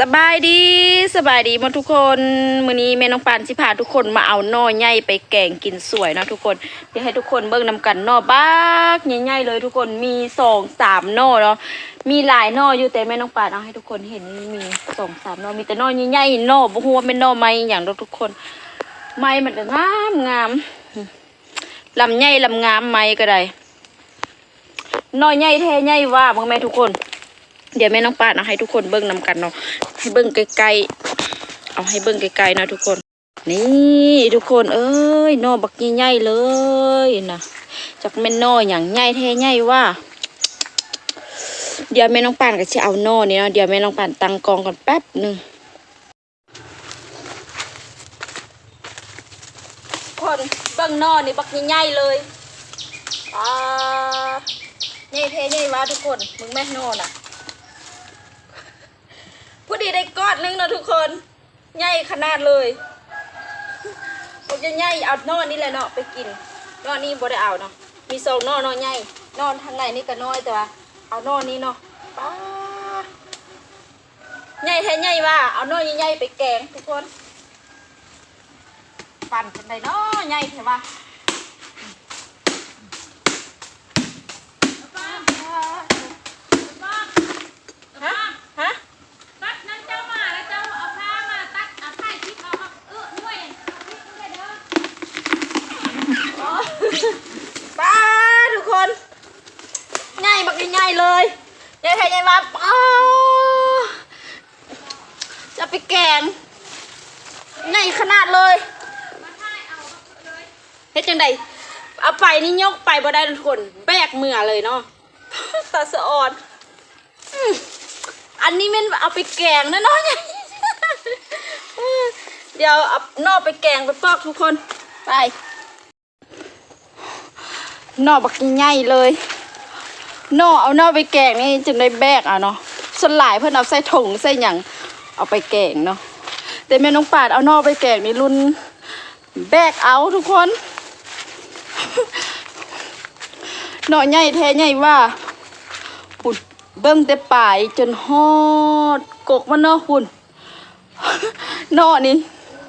สบายดีสบายดีหมดทุกคนมื้อนี้แม่น้องปานสิพาทุกคนมาเอาหน่อใหญ่ไปแกงกินสวยนะทุกคนเดี๋ยวให้ทุกคนเบิ่งนำกันหน่อบักใหญ่ๆเลยทุกคนมีสองสามหน่อเนาะมีหลายหน่ออยู่แต่แม่น้องปานเอาให้ทุกคนเห็นนี่มีสองสามหน่อมีแต่หน่อใหญ่ๆหน่อบ่ฮู้ว่าเป็นหน่อไม้อย่างเนาทุกคนไม้มันก็งามงามลำใหญ่ลำงามไม้ก็ได้หน่อใหญ่แท้ใหญ่ว่าบ่แม่ทุกคน เดี๋ยวแม่น้องปาดเอาให้ทุกคนเบิ้งนำกันเนาะให้เบิ้งไกลๆเอาให้เบิ้งไกลๆนะทุกคน นี่ทุกคนเอ้ยนอบักใหญ่ๆเลยนะจากแม่นออย่างใหญ่แท้ใหญ่ว่า เดี๋ยวแม่น้องปานก็จะเอานอนี่เนาะเดี๋ยวแม่น้องปานตั้งกองก่อนแป๊บหนึ่งคนเบิ้งนอนี่บักใหญ่ๆเลยอ่าใหญ่แท้ใหญ่ว่าทุกคนมึงแม่นอน่ะ ผู้ดีได้ก้อนนึงเนาะทุกคนใหญ่ขนาดเลยผมจะใหญ่เอานอนนี่แหละเนาะไปกินนอนนี่บ่ได้เอาเนาะมีสองนอนนอนใหญ่นอนทางไหนนี่ก็น้อยแต่ว่าเอานอนนี้เนาะป้าใหญ่แท้ใหญ่ว่าเอานอนใหญ่ๆไปแกงทุกคนปั่นกันได้เนาะใหญ่แท้ว่าฮะฮะ ตัดนั้นเจ้ามาแล้วเจ้าเอาผ้ามาตัดเอาผ้าคิดเอามาเออด้วยเอาคิดด้วยเด้อ ป้าทุกคนใหญ่บักใหญ่ๆเลยใหญ่แท้ใหญ่มาป้าจะไปแกงใหญ่ขนาดเลยเฮ็ดจังใดเอาไปนี่ยกไปบ่ได้ทุกคนแบกเมื่อเลยเนาะตาสะออนอันนี้มันเอาไปแกงนะเนาะเดี๋ยวเอานอกไปแกงไปปอกทุกคนไป นอบักใหญ่เลยนอเอานอไปแกงนี่จึงได้แบกอะเนาะสลายเพิ่อนเอาใส่ถุงใส่หยังเอาไปแกงเนาะแต่แม่น้องปาดเอานอไปแกงนี่รุ่นแบกเอาทุกคนหน่อใหญ่แท้ใหญ่ว่าปุ่นเบิ่งแต่ปลายจนฮอดกกมันเนาะคุณหน่อนี่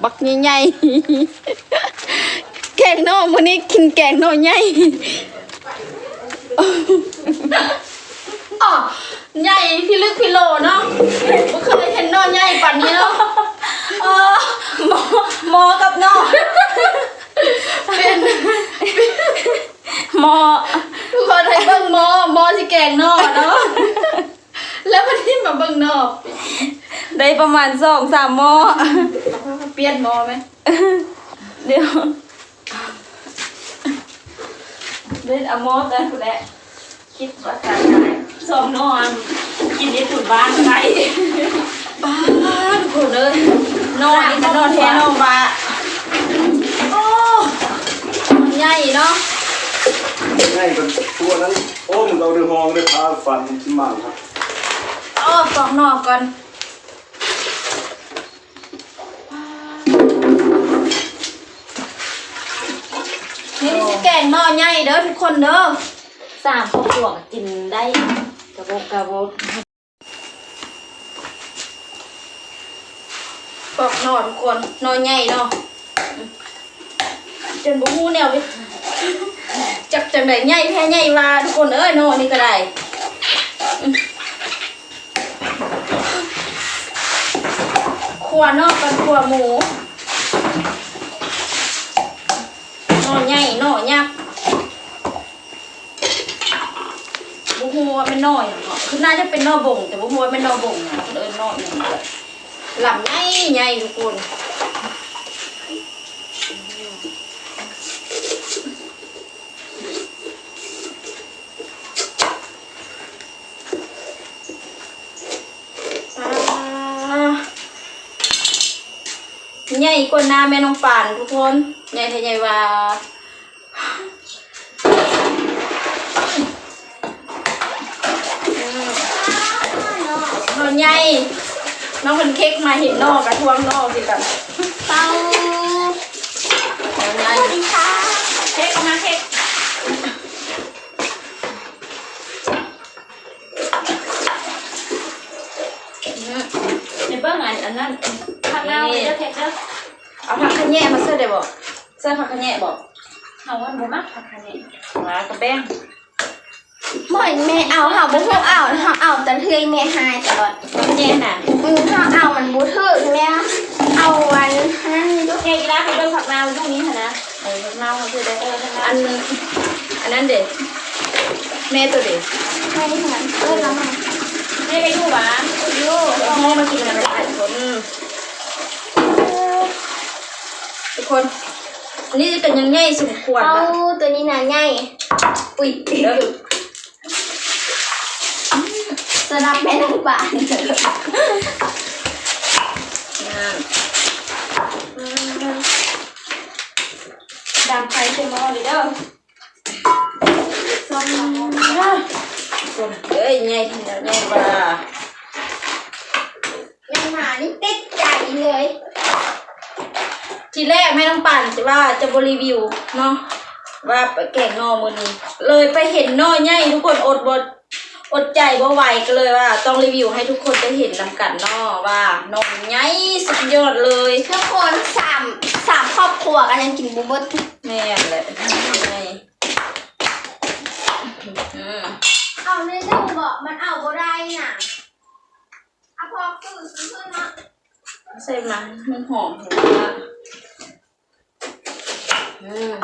บักใหญ่ๆ งหน่อมื้อนี้กินแกงหน่อใหญ่อ๋อใหญ่พี่ลึกพี่โลเนาะบ่เคยเห็นหน่อใหญ่ปานนี้เนาะเออหมอหมอกับน้องเป็นหมอทุกคนให้เบิ่งหมอหมอสิแกงหน่อเนาะแล้ววันนี้มาเบิ่งหน่อได้ประมาณสองสามหมอเปลี่ยนหมอไหมเดี๋ยว เล่นเอาหมอกันผู้แหละคิดว่าการได้สองนอน กินได้ถุนบ้านใครป้าดทุกคนเลยนอนนี่ก็นอนแท้นอนบาโอ้ใหญ่เนาะง่ายเป็นตัวนั้น โอ้มเราเดือดหองเดือดพาฟันที่มั่งครับ โอ้ปอกหน่อก่อน แกงหน่อใหญ่เด้อทุกคนเด้อสามครอบครัวก็กินได้กระโบกกระโบกปอกหน่อทุกคนหน่อใหญ่เนาะจนบ่ฮู้แนวไปจักจังไดใหญ่แท้ใหญ่ว่าทุกคนเอ้ยหน่อนี่ก็ได้ขัวนอกกับขัวหมูหน่อใหญ่นอยักษ์บ่ฮู้ว่า เป็นน่อหยังเนาะคือน่าจะเป็นนอบ่งแต่บ่ฮู้ว่าเป็นนอบ่งนาะเอินหน่อหยังเด้อลำใหญ่ใหญ่ทุกคนใหญ่กว่าหน้าแม่น้องป่านทุกคนใหญ่ท้ใหญ่ว่าน้อง ใหญ่น้องเป็นเค้กมาเห็นนอกกระทวงนอกสิแบบเต้าเอาไงเค้กเอามาเค้กเนี่ยในงอันอันนั้นผักเน่าเด้อเผ็ดเด้อเอาผักขะแยะมาเสิร์ฟได้บ่ใส่ผักขะแยะบ่เอาวันบ่มักผักอันนี้หวานกับแป้ง เหมือนแม่เอาเฮาบ่ถูกเอาเฮาเอาแต่เทื่อยแม่หายตลอดผักขะแยะน่ะอือเฮาเอามันบ่ถูกแม่เอาวันนั้นดูเฮ้ยกีฬาไปเบิ่งผักเน่าตรงนี้หั่นนะเออผักเน่าเขาซื้อได้เออผักเน่าอันอันนั้นเด็ดแม่ตัวเด็ดไม่ได้เหมือนเออแล้วมันให้ไปดูหวานอยู่แม่มากินกันหลายคนทุกคนอันนี้จะเป็นยังไงสมควรเอาปะตัวนี้น่ะใหญ่อุ้ยเด้อ สำหรับแม่นางบานนั่นดังไฟเทมอเลยเด้อส้มคนเอ้ยไงทีนี้ไงว่าแม่หมานี่ติดใจเลย ทีแรกแม่น้องปั่นจะว่าจะบรีวิวเนาะว่าไปแกงนอมือนี้ เลยไปเห็นนอใหญ่ทุกคนอดบด อดใจบ่ไหวก็เลยว่า ต้องรีวิวให้ทุกคนได้เห็นนำกันเนาะว่าหนอใหญ่สุดยอดเลยทุกคนสามสามครอบครัวกันยังกินบุบดแม่นแหละไงอืมเอาเนื้อดูบอกมันเอาบ่ได้น่ะเอาพอคือซื้อเนาะใส่มามันหอมเห็นไหมล่ะอืม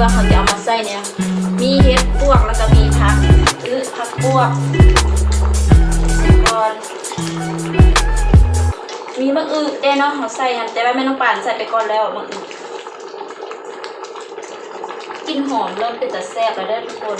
ว่าเขาจะเอามาใส่เนี่ย มีเห็ดพวกแล้วก็มีผักอื้อผักพวกก่อนมีมะอึแด้เนาะเขาใส่หันแต่ว่าไม่ต้องป่านใส่ไปก่อนแล้วมะอึกลินหอมเริ่มเป็นแต่แซ่บแล้วเด้อทุกคน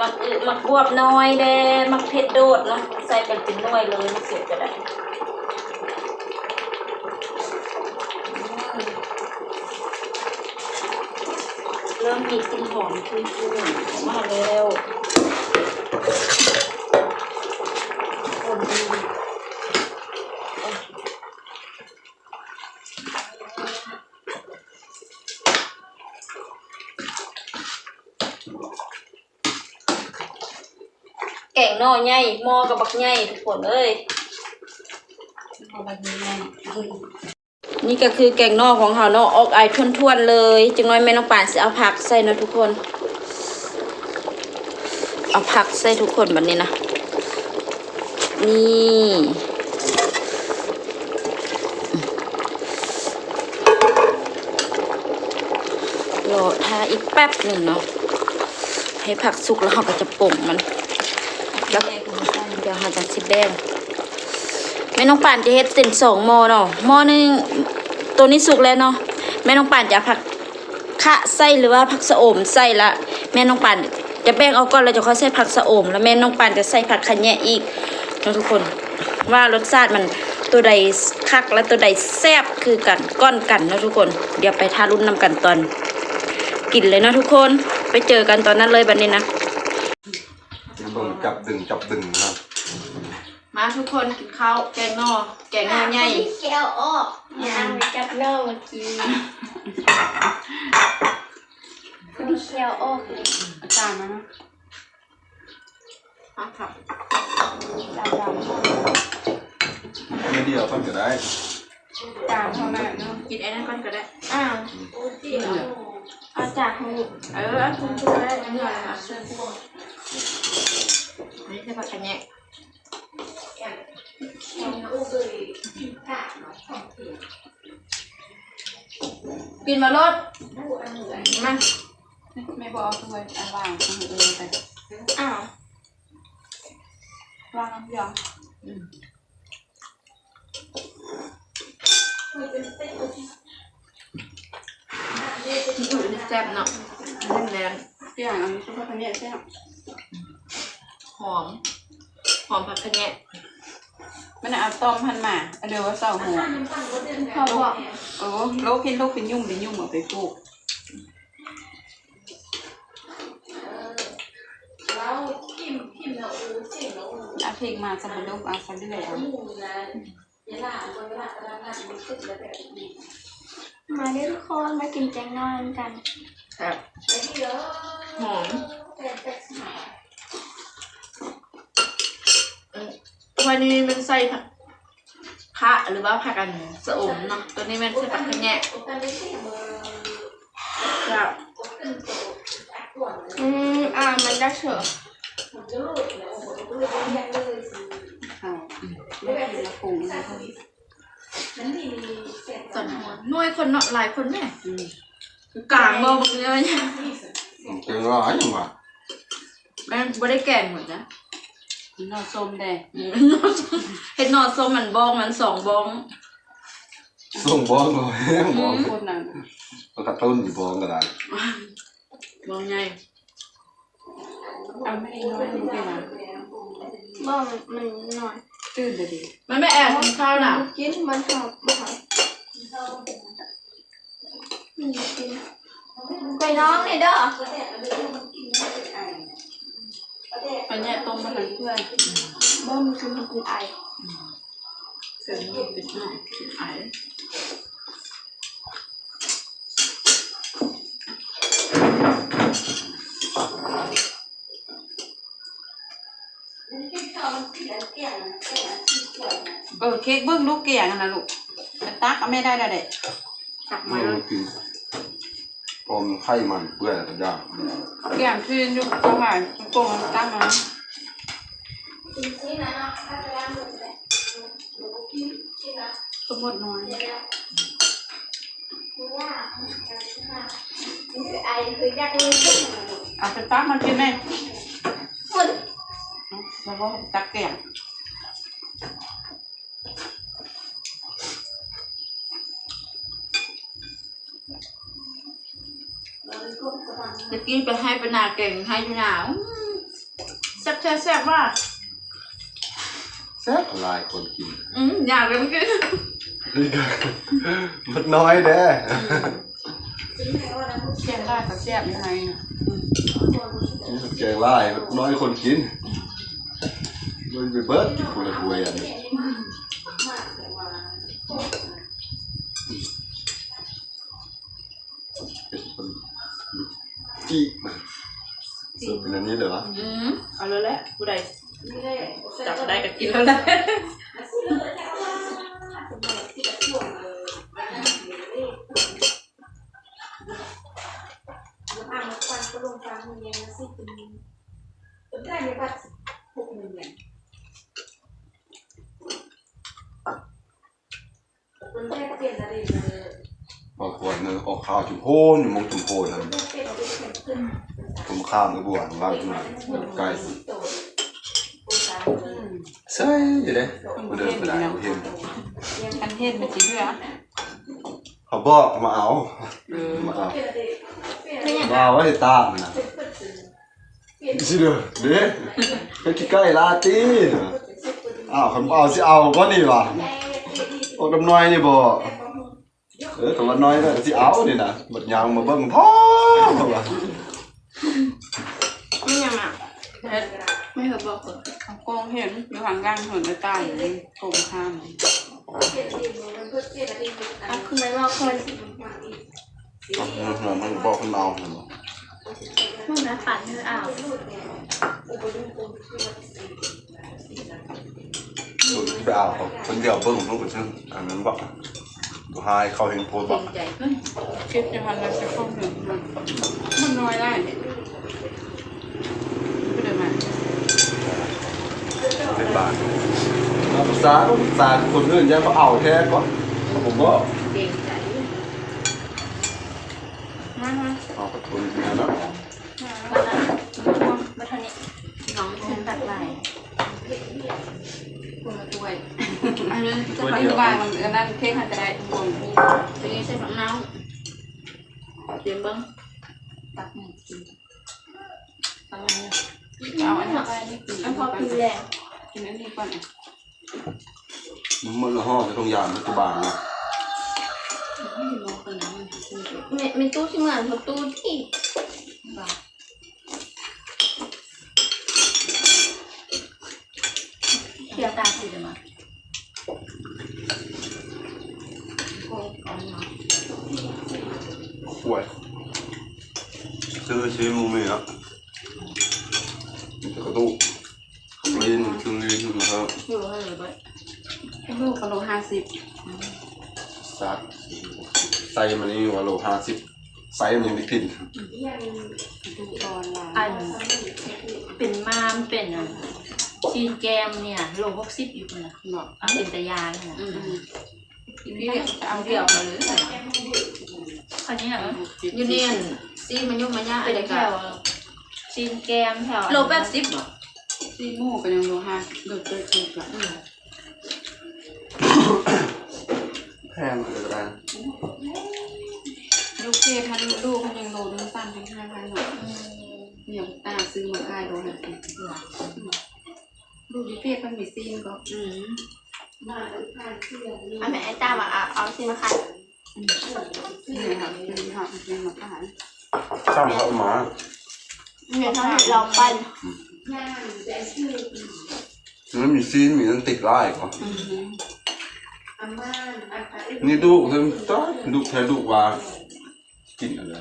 มักอึมัก บวบน้อยแดมักเผ็ดโดดเนาะใส่เป็นเป็นหน่วยเลยมันเสียจะได้เริ่มมีกลิ่นหอมขึ้นขึ้นมาแล้วคนดี แกงห น่อใหญ่หม้อกับบักใหญ่ทุกคนเอ้ยนี่ก็คือแกงน่อของเขาเนาะออกไอท่วนๆเลยจังน้อยแม่น้องป่านสิเอาผักใส่นะทุกคน เอาผักใส่ทุกคนแบบนี้นะ นี่รอทาอีกแป๊บหนึ่งเนาะให้ผักสุกแล้วเราก็จะป่งมัน แล้วเดี๋ยวเราจะสิแบ่งแม่น้องป่านจะเฮ็ดเส้นสองหม้อเนาะหม้อหนึงตัวนี้สุกแล้วเนาะแม่น้องป่านจะผักคะใส่หรือว่าผักสะโอมใส่ละแม่น้องป่านจะแบ่งเอาก่อนแล้วจะค่อยใส่ผักสะโอม แล้วแม่น้องป่านจะใส่ผักขะแยะอีกนาะทุกคนว่ารสชาติมันตัวใดคักและตัวใดแซ่บคือกันก้อนกันนาะทุกคน เดี๋ยวไปทารุ่นนำกันตอน กินเลยนาะทุกคน ไปเจอกันตอนนั้นเลยบัดนี้นะ เบิ่งจับดึงจับดึงครับมาทุกคนกินข้าวแกงนอแกงนอใหญ่แก้วออยางจับเล่าเมื่อกี้ก็ดีแก้วออกเลยอาจารย์มาเนาะอะครับจานดำไม่เดียวต้นก็ได้จานเท่านั้นเนาะกินไอ้นั่นก่อนก็ได้อ้าวอาจากหูเออคุณช่วยได้เนื้อเลยค่ะ อันนี้คือผักขะแยะกินมาลดมาไม่บอกเอาถ้วยเอาวางทั้งหมดเลยไปอ้าววางน้ำยองที่อยู่ในแซ่บเนาะนิ่มแรงเปรี้ยวอันนี้ชุบข้าวเหนียวใช่ไหมหอม หอมผักขะแยะมันเอาต้มพันมาเอาเดี๋ยวว่าเสาหัวเขาบอกโอ้ลูกกินลูกเป็นยุ่งเป็นยุ่งเอาไปปลูกแล้วพิมพิมพ์แล้วอูเสียงแล้วอูเอาพริกมาสมุนลูกเอาใส่เรื่อยเอาเวลาคนเวลาเวลางานมันขึ้นแล้วแบบนี้มาเด้อทุกคนมากินแกงนอนกัน ครับไอ้ที่เยอะหอม แต่แต่สมัย วันนี้มันใส่ผักคะหรือว่าผักกันสะอมเนาะตัวนี้มันคือผักขะแยะกันได้ที่เบอร์ครับอืมอ่ามันได้เฉยเอาลูกกินละปรุงเลยส่วนหัวหน่วยคนเนาะหลายคนแม่อืมกลางบ่บางเรื่องเนี่ยเก่งร้ายยังวะแม่งบ่ได้แกงหมดนะ นอส้มแดงอืมเฮ็ดหนอส้มมันบองมันสองบองส่งบ้องเลยบ้องคนนั้นต้องกระตุ้นอยู่บ้องก็ได้บองใหญ่เอาไม่ได้น้อยนี่ไปนะบ่มันมันหน่อยตื่นไปดิมันไม่แอบกินข้าวน่ะกินมันหอมบ่หอมอืมกินไปน้องเลยเด้อ ไปเนี่ยต้มมาหลังเพื่อนบ่มันคือมันคือไอเกินนิดเป็นหน่อยเป็นไอเออเค้กเบิ้งลูกเกี่ยงนะลูกไปตักเอาไม่ได้ได้เด็ดตักไม่มาแล้ว กินพอมนไข่มันเปื่อยแล้วก็ย่างเกี่ยงคืนอยู่ตรงไหนตรงตั้งมากินที่นะถ้าจะล้างมือเลยกินที่นะสมมติน้อยเดี๋ยวแล้วคือว่ามันคือไอคืออยากรู้สึกเอาไปตักมันกินไหมฝุ่นแล้วก็ตักเกี่ยง ตะกี้ไปให้ปนาเก่งให้อยู่หนาวแซ่บแซ่บแซ่บมากแซ่บหลายคนกิน อืมอยากเลยเมื่อกี้นี่ก็มันน้อยเด้เสียงได้กับแซ่บยังไงน่ะแกงไล่น้อยคนกินมันไปเบิดกินคนละถ้วยอันนี้เป็น จี้มาเสิร์ฟเป็นอันนี้เลยวะอืมเอาเลยแหละผู้ใดจับได้ก็กินแล้วแหละอ่างควันก็ลงกลางโรงเรียนนะสิคุณจนได้ในบัตรหกหมื่นเนี่ยคนแรกเปลี่ยนอะไรเลย บางคนเนี่ยออกข้าวจุ่มโพนอยู่มงจุ่มโพนเลยผมข้ามกระบวนว่างขึ้นมาใกล้ใช่อยู่เลยมาเดินไปได้บ่เห็นอันเทศเป็นสีเหลืองเขาบอกมาเอามาเอามาเอาไว้ตามนะสิเด้อเด้ไปใกล้ลาตีอ้าวคำเอาสิเอาก็นี่วะโอ้ดำน้อยนี่บ่ เออคำว่าน้อยก็สิเอานี่นะบัดยางมาเบิ่งพ่อว่ะนี่ยังอะเฮ็ดไม่เคยบอกเลยเขาโกงเห็นอยู่ห่างกันเหินไปใต้เลยโกงข้ามอะคือไม่ว่าคนมันมันบอกคนเอามันบอกมึงนะปั่นเธออ้าวคนที่ไปเอาเขาคนเดียวเบิ่งเพิ่นก็ซึ่งอันนั้นบอก ตัวหายเขาเห็นโพสต์เกรบอกงใจเพิ่นคิดจะมันแล้วจะเข้าถึงมันมันน้อยได้เนี่ยก็เดินมาเป็นบาทมาปรึกษาก็ปรึกษาคนอื่นยังบ่เอาแท้ก่อนผมก็ เกรงใจ มามา เอากระทุนเนี่ยเนาะ มาเท่านี้น้องขึ้นตัดไหล คนละถ้วยอันนี้ จะไปอยู่บ้านมันอันนั้นเค้กหันจะได้วงมีทีนี้ใส่ของน้องเตรียมเบิ้งตักหนึ่งกินประมาณนี้เอาอันนี้ไปนี่กินอันพอคือแรงกินอันนี้ก่อนอะมันมันละห้อจะต้องยามรัฐบาลนะไม่มองคนนั้นมีมีตู้ที่เหมือนกับตู้ที่เที่ยวตาสิเดียวมาโกงเอาเนาะ ขวด ซื้อซื้อมูมีแล้วมันจะกระดูกลิ้นคือลิ้นมันก็อยู่ให้เลยเบ้ยลูกกะโลห้าสิบซักไซส์มันนี่ว่าโลห้าสิบไซส์มันยังไม่ขึ้นดูตอนลาอันเป็นมามเป็นอะจีนแกมเนี่ยโลหกสิบอยู่คนละบอกเอาเป็นตะยานน่ะอืมอืมพี่เอาเดี่ยวมาเลยคันนี้เหรอยูเนียน ซีมันยุ่งมันยากอะไรกันจีนแกมแถวโลแปดสิบเหรอซีหมูเป็นยังโลห้าโดดเจอถูกละแพงเลยกันลูกเกดทันลูกพันยังโลนึงตั้งเป็นห้าพันหน่อยเนี่ยตาซื้อมาขายโลห้าสิบลูกดิเกดมันมีซีนก็อืมอันไหนไอ้ตามาเอาเอาสิมาขายนี่ค่ะเป็นค่ะเป็นมาขา ยช่างเขาเอามาเนี่ยทำให้เราปั่นมันมีซีนมีนั่นติดไล่ก่อนอืมนี่ดูเพิ่มต้อดูแค่ดูว่ากินอะไร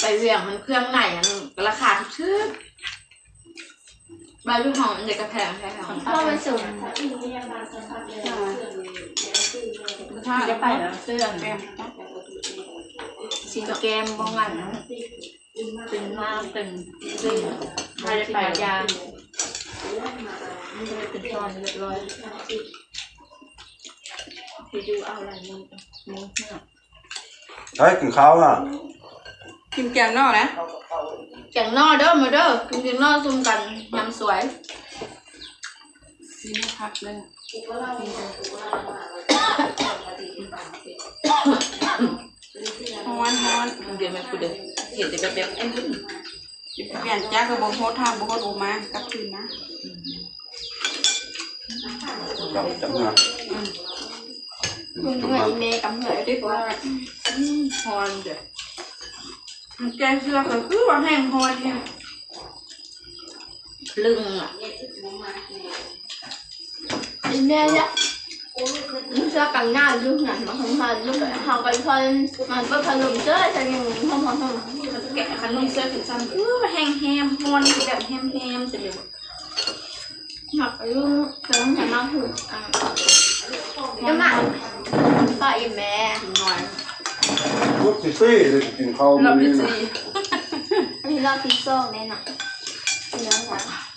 ไปเวียงมันเครื่องไหนอันราคาชื่อใบลูกหอมเด็กกระแพงใช่ไหมพ่อไปส่งถ้าจะไปแล้วเสื้อแกมสีแกมบ้องกันเป็นมากเป็นเสื้อใครจะไปยาเป็นตอนเรียบร้อยพี่ดูเอาอะไรมึงมึงเนี่ยเฮ้ยกินข้าวอะกินแกมนอกนะแกงนอเด้อมาเด้อกินแกงนอซุ่มกันยำสวยซีไม่พักเลยฮ อนฮอนเดี๋ยวไม่พูดเด้อเห็นแต่แบบแบบเปลี่ยนจากกระบอกโฮทางบ่โฮโอมากลับคืนนะจับจับนะมึงเหนื่อยเมย์กับเหนื่อยด้วยกว่าฮอนเด้อมันแกเสื้อก็คือว่าแห้งฮอนเนี่ยลึงอะเมย์เนี่ยมึง เสื้อกันหน้าลูกหนังมาทั้งพันลูกเขาไปพันมันก็พันลมเสื้อฉันยังห้องห้องห้องแกะขนมเสื้อถึงซ้ำคือแห้งแฮมฮอนแบบแฮมแฮมจะเดี๋ยวหนักไปลูกแต่ต้องหันมาถูกอะก็มาก็อีแม่หน่อยลูกสิซี่เลยกินข้าวมื้อที่นี้สี่อันนี้รอบพิซซ่าแน่นอนเนื้อหวาน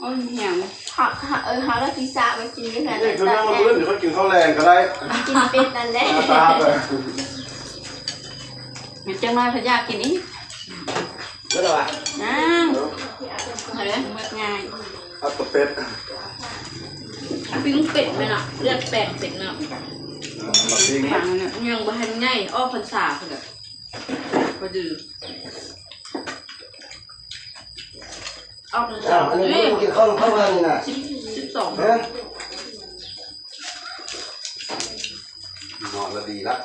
โอ้ยเหี่ยงหาหาเออหาแล้วพิซซ่ามากินด้วยกันนี่แต่คือตอนั่นงแรมื้อกเดี๋ยวเขากินข้าวแรงก็ได้กินเป็ดนั่นแหละหน้าตาไปเห็นจังน้อยพะยากินอีกแล้วล่ะนะเอาเลยเมื่อง่ายอัตเป็ดปิ้งเป็ดไหมน่ะเลือดแปดเป็ดน่ะมาซิงฝังเนี่ยยังบ่ทันง่ายอ้อพรรษาเพิ่นน่ะบ่ดื้อ อ้อพรรษาอันนี้เอ้ยกินข้าวข้าวมันน่นะสิบสิบสองฮะนอนแล้วดีละ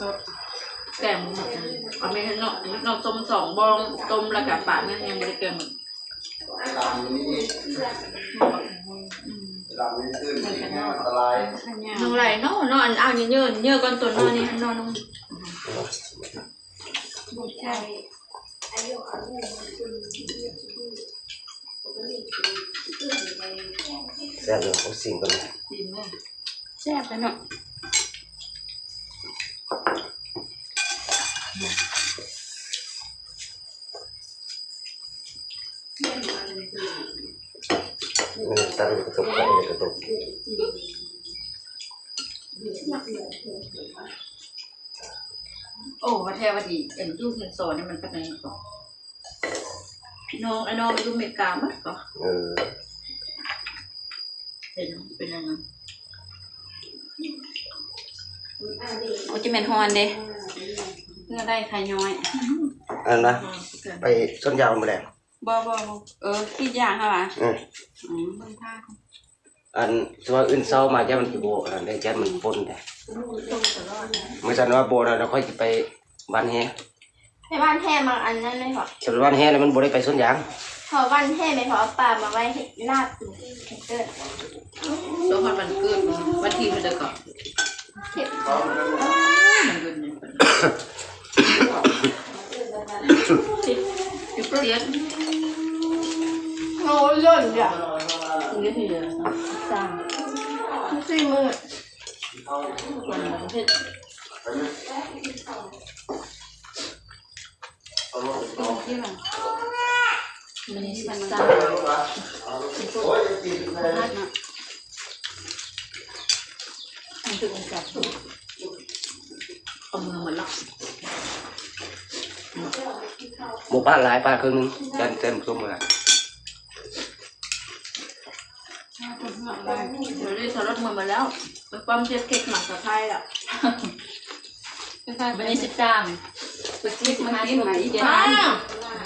สดแกงหมดเอาไม่ให้นอกนอกต้มสองบองต้มแล้วกับปากนั่นยังไม่ได้แกงหมดดำนี้ดำนี้ขึ้นอันตรายน้องไรเนาะนอนเอ้าวเยอะๆเยอะก่อนตัวนอนนี่นอนน้อง บุญใจแซ่บเลยเอาสิ่งกันเลยดีมากแซ่บไปเนาะมันตั้งกระตุกตั้งกระตุก โอ้ว่าแท้ว่าดีเอ็นยูเซนโซนี่มันเป็นไงก่อนน้องไอ้น้องไปดูอเมริกามั้ยก่อนเออเป็นเป็นอะไรนะโอ้จะเป็นฮอนเด้เพื่อได้ไข่น้อยอันนะอ๋อเกินไปส้นยาวมาแล้วบ่บ่บ่เออคิดอย่างค่ะล่ะอืมอืมเบิ่งท่าเขาอันตัวอื่นเศร้ามาแค่มันกี่โบอันได้แค่มันปนแต่ เมื่อสันว่าโบนะเราค่อยจะไปบ้านแฮในบ้านแท้บางอันนั่นเลยค่ะส่วนบ้านแฮแล้วมันโบได้ไปส้นยางพอบ้านแท้ไม่พอเอาปลามาไว้ให้ลาบดูเกิดตัวมันมันเกิดวันที่มันจะก่อนเก็บมันเกิดเนี่ยจุดเสียงโง่เล่นอะนี่คือสร้างสี่มือคนมันเพชรที่ว่ามันนี่สร้างโอ้ มันคือองค์จับเอามือมันล็อกโบป้าหลายป้าครึ่งนึงจันเต็มซุ้มเลยถ้าคนเหงาได้ เดี๋ยวนี้สารถมือมาแล้วไปปั๊มเช็ดเค้กหมักกับไทยแล้วคือค่ะวันนี้สิบจ้างไปคิดมากินไหนอีกอ้าอะ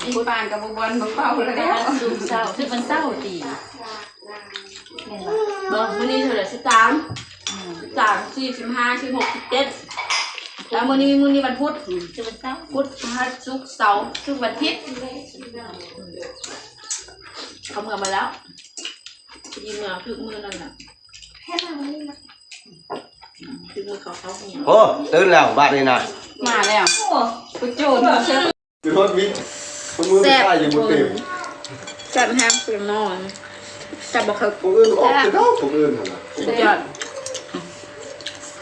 อีปานกับบวนบ่เป่าแล้วดูเศร้าคือมันเศร้าตีบอกวันนี้เท่าไหร่สิบสามสิบสามสี่สิบห้าสิบหกสิบเจ็ดแล้ววันนี้วันนี้วันพุธจะวันเสาร์พุธพฤหัสศุกร์เสาร์คือวันอาทิตย์เขาเมือมาแล้ว ยีเมือคือมือนั่นน่ะแค่ทำนี่นะคือมือเขาเขาเนี่ยโอ้ตื่นแล้วบ้านนี่นะมาแล้วกูโจดเชื่อคือรถมิดคนมือไม่ได้ยังมือเต็มแซ่บแฮมเปรี้ยวนอนแซ่บบอกเขาคนอื่นออกจะเท่าคนอื่นเหรอสุดยอด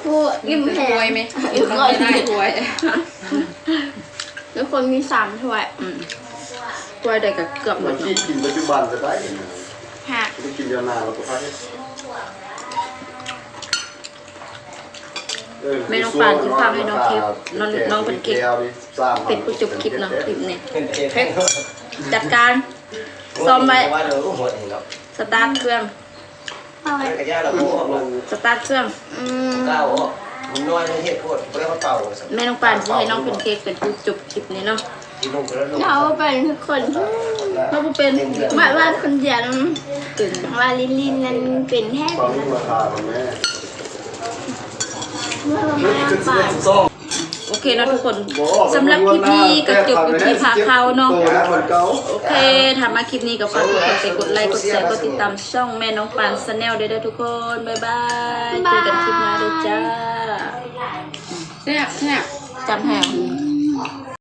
คู่ยิ้มแหรวยไหมอีกคนได้รวยทุกคนมีสามถ้วยอืมตัวใดกับเกือบหเหมมือดนที่กินปัจจุบันจะได้ หักไม่กินยาวนานแล้วก็ไปไม่น้องปานที่ฟังให้น้องคลิปน้องน้องเป็นคลิปเป็ดผู้จุบคลิปเนาะคลิปนี้เพชรจัดการซ้อมไว้ว่าเดี๋ยวหัวเองเนาะสตาร์ทเครื่องเอาไว้กระยาเราโบลงสตาร์ทเครื่องอืมก้าวมันน้อยในเฮ็ดโคตรบ่ได้เขาเป่าซะแม่น้องปานจะให้น้องเป็นเค้กเป็นผู้จบคลิปนี้เนาะ กินลงไปแล้วลงเราเป็นทุกคนเพราะผู้เป็นว่าว่าคนเดียวตื่นว่าลินลินนั้นเป็นแท้ตอนนี้ราคาของแม่เมื่อเราเฮ้ยมาคือป่าสิบสองโอเคเนาะทุกคนสำหรับคลิปนี้ก็จบอยู่ที่พาเขาเนาะโตแล้วคนเก่าโอเคทำมาคลิปนี้ก็ฝากทุกคนไปกดไลค์กดแชร์กดติดตามช่องแม่น้องปานชาแนลด้วยเด้อทุกคนบ๊ายบายเจอกันคลิปหน้าเด้อจ้าแซ่บแซ่บจำแหงอ